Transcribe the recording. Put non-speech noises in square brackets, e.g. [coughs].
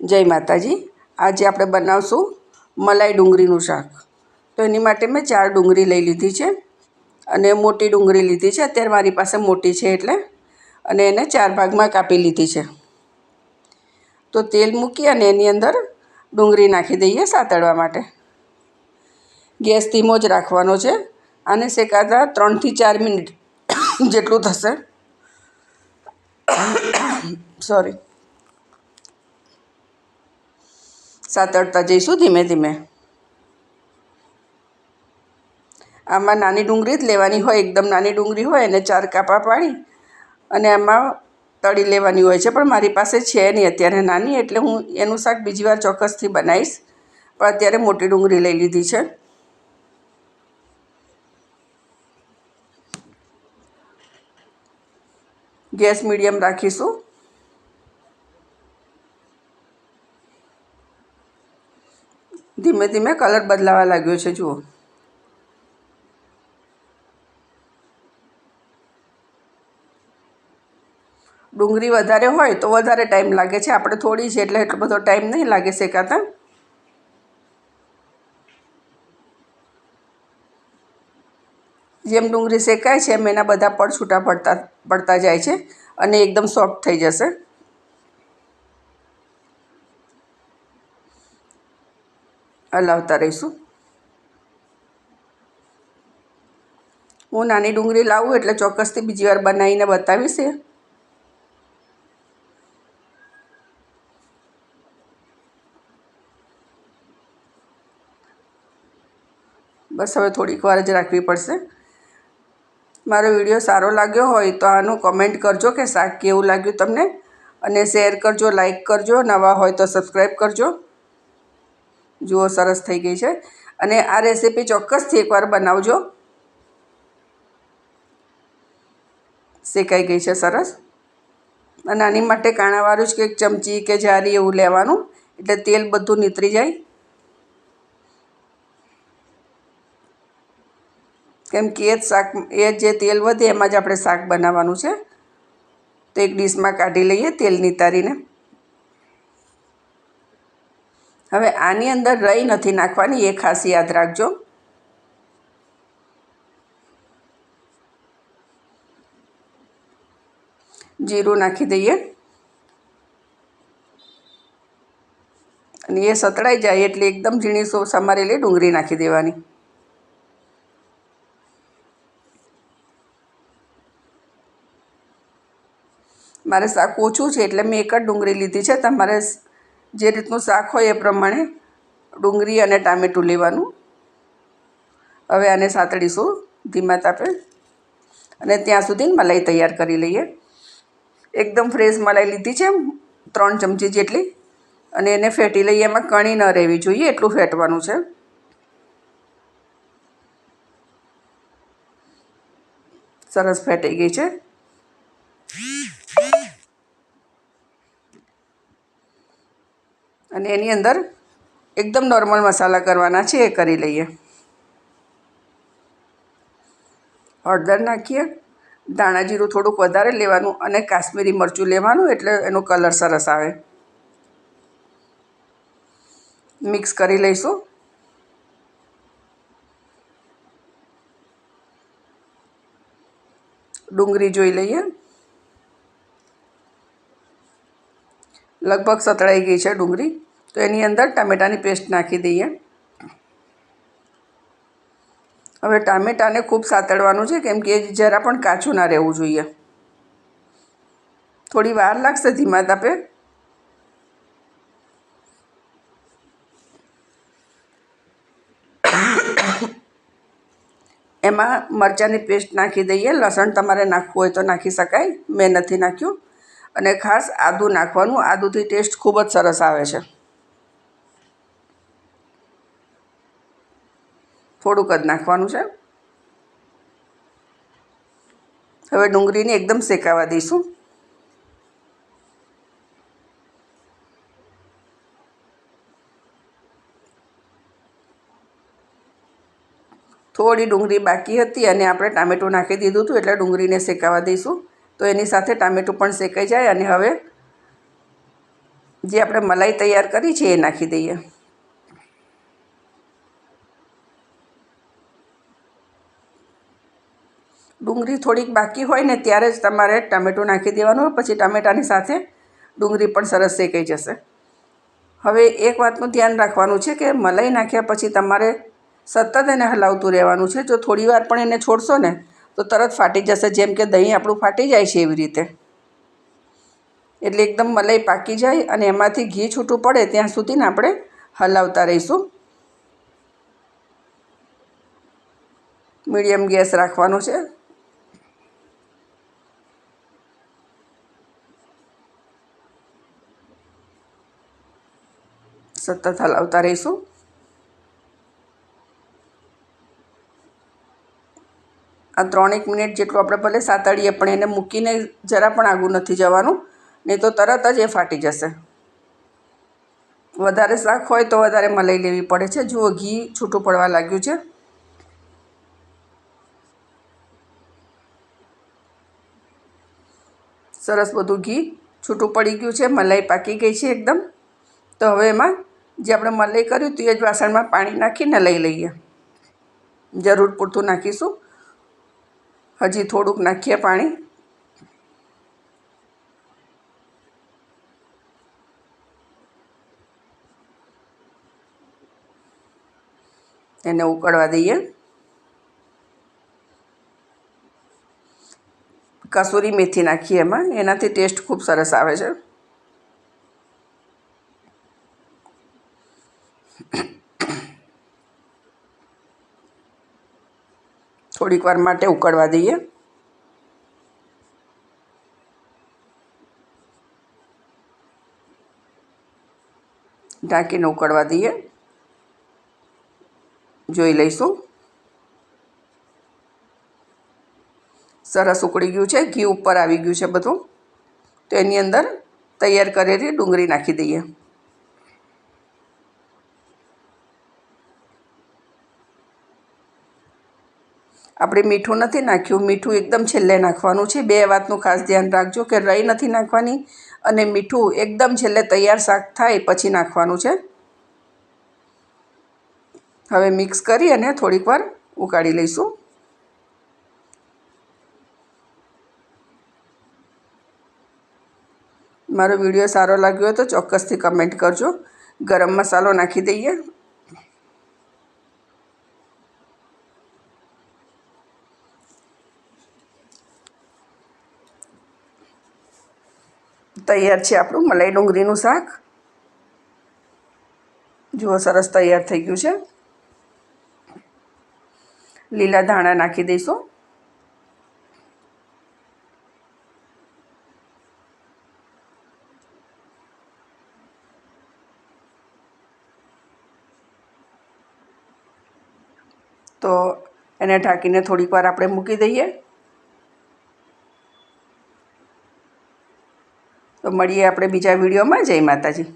જય માતાજી. આજે આપણે બનાવશું મલાઈ ડુંગળીનું શાક. તો એની માટે મેં ચાર ડુંગળી લઈ લીધી છે અને મોટી ડુંગળી લીધી છે. અત્યારે મારી પાસે મોટી છે એટલે અને એને ચાર ભાગમાં કાપી લીધી છે. તો તેલ મૂકી અને એની અંદર ડુંગળી નાખી દઈએ સાતળવા માટે. ગેસ ધીમો જ રાખવાનો છે આને શેકાતા ત્રણથી ચાર મિનિટ [coughs] જેટલું થશે. [coughs] સોરી સાતળતા જઈશું ધીમે ધીમે. આમાં નાની ડુંગળી જ લેવાની હોય, એકદમ નાની ડુંગળી હોય અને ચાર કાપા પાડી અને આમાં તળી લેવાની હોય છે. પણ મારી પાસે છે નહીં, અત્યારે નાની, એટલે હું એનું શાક બીજી વાર ચોક્કસથી બનાવીશ. પણ અત્યારે મોટી ડુંગળી લઈ લીધી છે. ગેસ મીડિયમ રાખીશું. ધીમે ધીમે કલર બદલાવા લાગ્યો છે, જુઓ. ડુંગળી વધારે હોય તો વધારે ટાઈમ લાગે છે. આપણે થોડી છે એટલે એટલો બધો ટાઈમ નહીં લાગે શેકાતા. જેમ ડુંગળી શેકાય છે, એમ એના બધા પડ છૂટા પડતા પડતા જાય છે અને એકદમ સોફ્ટ થઈ જશે. હલાવતા રહીશું. હું નાની ડુંગળી લાવું એટલે ચોક્કસથી બીજી વાર બનાવીને બતાવીશ બસ હવે થોડીક વાર જ રાખવી પડશે. મારો વીડિયો સારો લાગ્યો હોય તો આનું કમેન્ટ કરજો કે શાક કેવું લાગ્યું તમને. અને શેર કરજો લાઈક કરજો. નવા હોય તો સબસ્ક્રાઈબ કરજો. જુઓ, સરસ થઈ ગઈ છે. અને આ રેસીપી ચોક્કસથી એકવાર બનાવજો. શેકાઈ ગઈ છે, સરસ. અને આની માટે કાણાવાળું જ કે એક ચમચી કે જારી એવું લેવાનું, એટલે તેલ બધું નીતરી જાય. કેમ કે એ જ શાક, એ જે તેલ વધે એમાં જ આપણે શાક બનાવવાનું છે. તો એક ડીશમાં કાઢી લઈએ તેલ નિતારીને. હવે આની અંદર રહી નથી નાખવાની, એ ખાસ યાદ રાખજો. જીરું નાખી દઈએ. અને એ સતળાઈ જાય એટલે એકદમ ઝીણી સો સમારેલી ડુંગળી નાખી દેવાની. મારે શાક ઓછું છે એટલે મેં એક જ ડુંગળી લીધી છે. તમારે જે રીતનું શાક હોય એ પ્રમાણે ડુંગળી અને ટામેટું લેવાનું. હવે આને સાતળીશું ધીમા તાપે. અને ત્યાં સુધી મલાઈ તૈયાર કરી લઈએ. એકદમ ફ્રેશ મલાઈ લીધી છે ત્રણ ચમચી જેટલી. અને એને ફેટી લઈએ, એમાં કણી ન રહેવી જોઈએ, એટલું ફેટવાનું છે. સરસ ફેટાઈ ગઈ છે. અને એની અંદર એકદમ નોર્મલ મસાલા કરવાના છે, એ કરી લઈએ. હળદર નાખીએ. ધાણા જીરું થોડુંક વધારે લેવાનું અને કાશ્મીરી મરચું લેવાનું એટલે એનો કલર સરસ આવે. મિક્સ કરી લઈશું. ડુંગળી જોઈ લઈએ. લગભગ સતળાઈ ગઈ છે ડુંગળી. તો એની અંદર ટામેટાની પેસ્ટ નાખી દઈએ હવે ટામેટાને ખૂબ સાતળવાનું છે કેમ કે એ જરા પણ કાચું ના રહેવું જોઈએ થોડી વાર લાગશે ધીમા તાપે એમાં મરચાંની પેસ્ટ નાખી દઈએ લસણ તમારે નાખવું હોય તો નાખી શકાય મેં નથી નાખ્યું, અને ખાસ આદું નાખવાનું, આદુથી ટેસ્ટ ખૂબ જ સરસ આવે છે. થોડુંક જ નાખવાનું છે. હવે ડુંગળીને એકદમ શેકાવા દઈશું. થોડી ડુંગળી બાકી હતી અને આપણે ટામેટું નાખી દીધું હતું એટલે ડુંગળીને શેકાવા દઈશું. તો એની સાથે ટામેટું પણ શેકાઈ જાય અને હવે જે આપણે મલાઈ તૈયાર કરી છે એ નાખી દઈએ. ડુંગળી થોડીક બાકી હોય ને ત્યારે જ તમારે ટામેટું નાખી દેવાનું પછી ટામેટાની સાથે ડુંગળી પણ સરસ શેકાઈ જશે. હવે એક વાતનું ધ્યાન રાખવાનું છે કે મલાઈ નાખ્યા પછી તમારે સતત એને હલાવતું રહેવાનું છે. જો થોડી વાર પણ એને છોડશો ને તો તરત ફાટી જશે. જેમ કે દહીં આપણું ફાટી જાય છે એવી રીતે. એટલે એકદમ મલાઈ પાકી જાય અને એમાંથી ઘી છૂટું પડે ત્યાં સુધીને આપણે હલાવતા રહીશું. મીડિયમ ગેસ રાખવાનો છે. સતત હલાવતા રહીશું. આ ત્રણેક મિનિટ જેટલું આપણે ભલે સાતાડીએ પણ એને મૂકીને જરા પણ આગું નથી જવાનું, નહીં તો તરત જ એ ફાટી જશે. વધારે શાક હોય તો વધારે મલાઈ લેવી પડે છે. જુઓ, ઘી છૂટું પડવા લાગ્યું છે. સરસ બધું ઘી છૂટું પડી ગયું છે. મલાઈ પાકી ગઈ છે એકદમ. તો હવે એમાં જે આપણે મલાઈ કર્યું એ જ વાસણમાં પાણી નાખીને લઈ લઈએ. જરૂર પૂરતું નાખીશું. હજી થોડુંક નાખીએ પાણી. એને ઉકળવા દઈએ. કસૂરી મેથી નાખીએ એમાં. એનાથી ટેસ્ટ ખૂબ સરસ આવે છે. થોડીક વાર માટે ઉકળવા દઈએ. ઢાંકીને ઉકળવા દઈએ. જોઈ લઈશું. સરસ ઉકળી ગયું છે. ઘી ઉપર આવી ગયું છે બધું. તો એની અંદર તૈયાર કરેલી ડુંગળી નાખી દઈએ. આપણે મીઠું નથી નાખ્યું. મીઠું એકદમ છેલ્લે નાખવાનું છે. બે વાતનું ખાસ ધ્યાન રાખજો કે રઈ નથી નાખવાની અને મીઠું એકદમ છેલ્લે તૈયાર શાક થાય પછી નાખવાનું છે. હવે મિક્સ કરી અને થોડીક વાર ઉકાળી લઈશું. મારો વીડિયો સારો લાગ્યો હોય તો ચોક્કસથી કમેન્ટ કરજો. ગરમ મસાલો નાખી દઈએ. તૈયાર છે આપણું, મલાઈ ડુંગળીનું શાક. જુઓ, સરસ તૈયાર થઈ ગયું છે. લીલા ધાણા નાખી દઈશું. તો એને ઢાંકીને થોડીક વાર આપણે મૂકી દઈએ. તો મળીએ આપણે બીજા વિડીયોમાં. જય માતાજી.